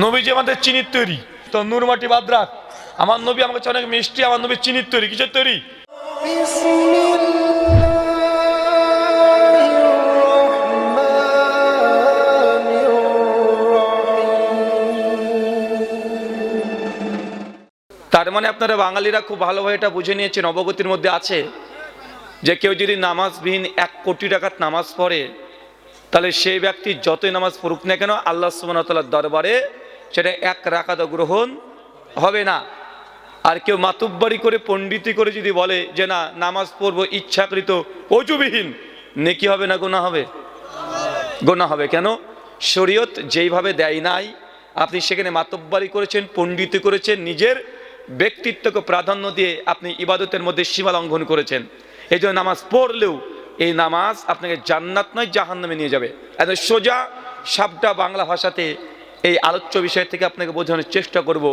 নবীজি আমাদের চিনির তৈরি। তো নুরমাটি বাদ্রাক, আমার নবী আমার কাছে অনেক মিষ্টি, আমার নবী চিনির তৈরি। কিছু তৈরি? তার মানে আপনারা বাঙালিরা খুব ভালোভাবে এটা বুঝে নিয়েছেন, অবগতির মধ্যে আছে যে কেউ যদি নামাজবিহীন এক কোটি টাকার নামাজ পড়ে, তাহলে সেই ব্যক্তি যতই নামাজ পড়ুক না কেন, আল্লাহ সুমনতলার দরবারে সেটা এক রাখাত গ্রহণ হবে না। আর কেউ মাতুব্বারি করে, পণ্ডিতি করে যদি বলে যে, না, নামাজ পড়ব ইচ্ছাকৃত, অজুবিহীন, নেকি হবে না গোনা হবে? গোনা হবে কেন? শরীয়ত যেইভাবে দেয় নাই, আপনি সেখানে মাতব্বারি করেছেন, পণ্ডিতি করেছেন, নিজের ব্যক্তিত্বকে প্রাধান্য দিয়ে আপনি ইবাদতের মধ্যে সীমা লঙ্ঘন করেছেন। এই জন্য নামাজ পড়লেও এই নামাজ আপনাকে জান্নাত নয়, জাহান্নামে নিয়ে যাবে। এত সোজা সাবটা বাংলা ভাষাতে এই আলোচ্য বিষয় থেকে আপনাকে বোঝানোর চেষ্টা করব,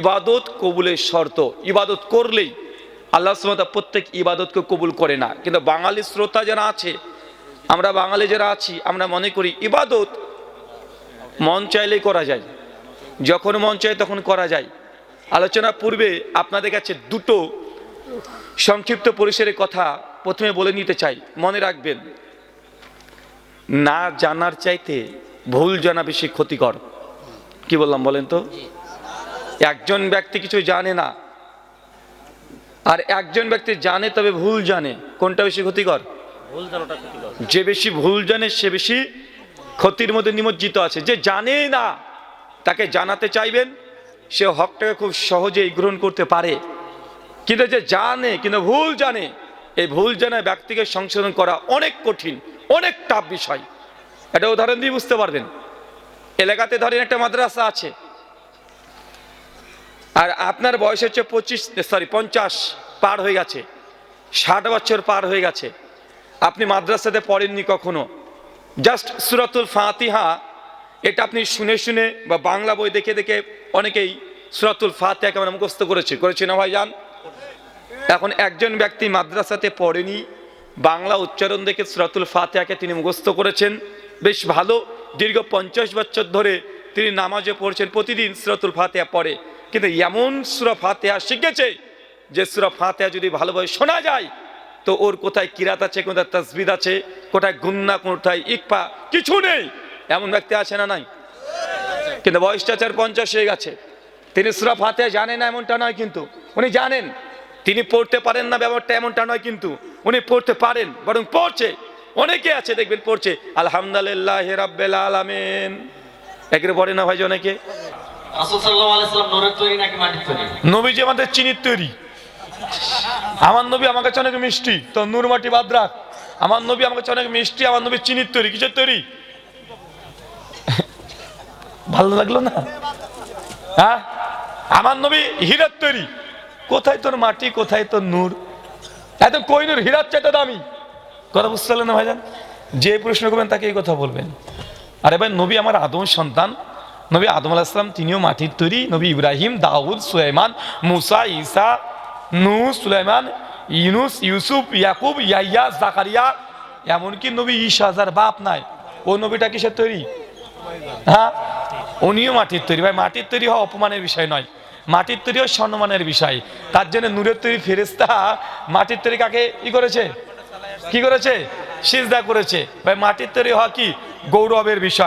ইবাদত কবুলের শর্ত। ইবাদত করলেই আল্লাহ সুমতা প্রত্যেক ইবাদতকে কবুল করে না। কিন্তু বাঙালি শ্রোতা যারা আছে, আমরা বাঙালি যারা আছি, আমরা মনে করি ইবাদত মন চাইলেই করা যায়। যখন মন চাই তখন করা যায়। আলোচনা পূর্বে আপনাদের কাছে দুটো সংক্ষিপ্ত পরিসরের কথা প্রথমে বলে নিতে চাই। মনে রাখবেন, না জানার চাইতে ভুল জানা বেশি ক্ষতিকর। কি বললাম বলেন তো? একজন ব্যক্তি কিছু জানে না। আর একজন ব্যক্তি জানে তবে ভুল জানে। কোনটা বেশি ক্ষতিকর? যে বেশি ভুল জানে সে বেশি ক্ষতির মধ্যে নিমজ্জিত আছে। যে জানেই না তাকে জানাতে চাইবেন সে হকটাকে খুব সহজেই গ্রহণ করতে পারে। কিন্তু যে জানে কিন্তু ভুল জানে এই ভুল জানা ব্যক্তিকে সংশোধন করা অনেক কঠিন অনেক টাফ বিষয়। এটা উদাহরণ দিয়ে বুঝতে পারবেন। এলাকাতে ধরেন একটা মাদ্রাসা আছে। আর আপনার বয়স হচ্ছে পঁচিশ সরি পঞ্চাশ পার হয়ে গেছে। ষাট বছর পার হয়ে গেছে। আপনি মাদ্রাসাতে পড়েননি কখনো? জাস্ট সুরাতুল ফাতিহা, এটা আপনি শুনে শুনে বা বাংলা বই দেখে দেখে অনেকেই সুরাতুল ফাতিহা কেমন মুখস্থ করেছে। করেছে না ভাইজান? এখন একজন ব্যক্তি মাদ্রাসাতে পড়েনি, বাংলা উচ্চারণ দেখে সুরাতুল ফাতিহাকে তিনি মুখস্থ করেছেন। বেশ ভালো। দীর্ঘ পঞ্চাশ বছর ধরে তিনি নামাজে পড়ছেন, প্রতিদিন সুরাতুল ফাতিহা পড়ে। কিন্তু এমন সুরা ফাতিহা শিখেছে যে সুরা ফাতিহা যদি ভালোভাবে শোনা যায়, তো ওর কোথায় কিরাত আছে, কোথায় তসবিদ আছে, কোথায় গুন্না, কোথায় ইকপা কিছু নেই। এমন ব্যক্তি আছে না নাই? কিন্তু বয়সটা চার পঞ্চাশ হয়ে গেছে। তিনি সুরা ফাতিহা জানেন না এমনটা নয় কিন্তু। উনি জানেন। তিনি পড়তে পারেন না, ব্যাপারটা এমনটা নয় কিন্তু। উনি পড়তে পারেন, বরং পড়ছে। অনেকে আছে দেখবেন পড়ছে আলহামদুলিল্লাহ রাব্বেল আলামিন। একের পড়ে না ভাই অনেকে? আমাদের চিনির তৈরি। আমার নবী আমার কাছে অনেক মিষ্টি তো নূর মাটি বাদ রাখ। আমার নবী আমার কাছে অনেক মিষ্টি আমার নবী চিনির তৈরি। কিসের তৈরি? ভালো লাগল না? হ্যাঁ? আমার নবী হীরার তৈরি। কোথায় তোর মাটি কোথায় তোর নূর? এত কই নূর হীরার চাইতে দামি। কথা বুঝতে পারলেন না ভাইজান? যে প্রশ্ন করবেন তাকে এই কথা বলবেন। আরে ভাই, নবী আমার আদম সন্তান। নবী আদম আলাহিসাম তিনিও মাটির তৈরি। নবী ইব্রাহিম, দাউদ, সুলাইমান, মুসা ইসা নু সুলাইমান, ইউনুস, ইউসুফ, ইয়াকুব ইয়াইয়া জাকারিয়া, এমনকি নবী ঈশা, যার বাপ নাই, ও নবীটা কিসের তৈরি? হ্যাঁ? উনিও মাটির তৈরি। ভাই, মাটির তৈরি হওয়া অপমানের বিষয় নয়। মাটির তৈরিও সম্মানের বিষয়। তার জন্য নূরের তৈরি ফেরেস্তা মাটির তৈরি কাকে? ই করেছে? কি করেছে? সিজদা করেছে। ভাই মাটির তৈরি হওয়া কি গৌরবের বিষয়?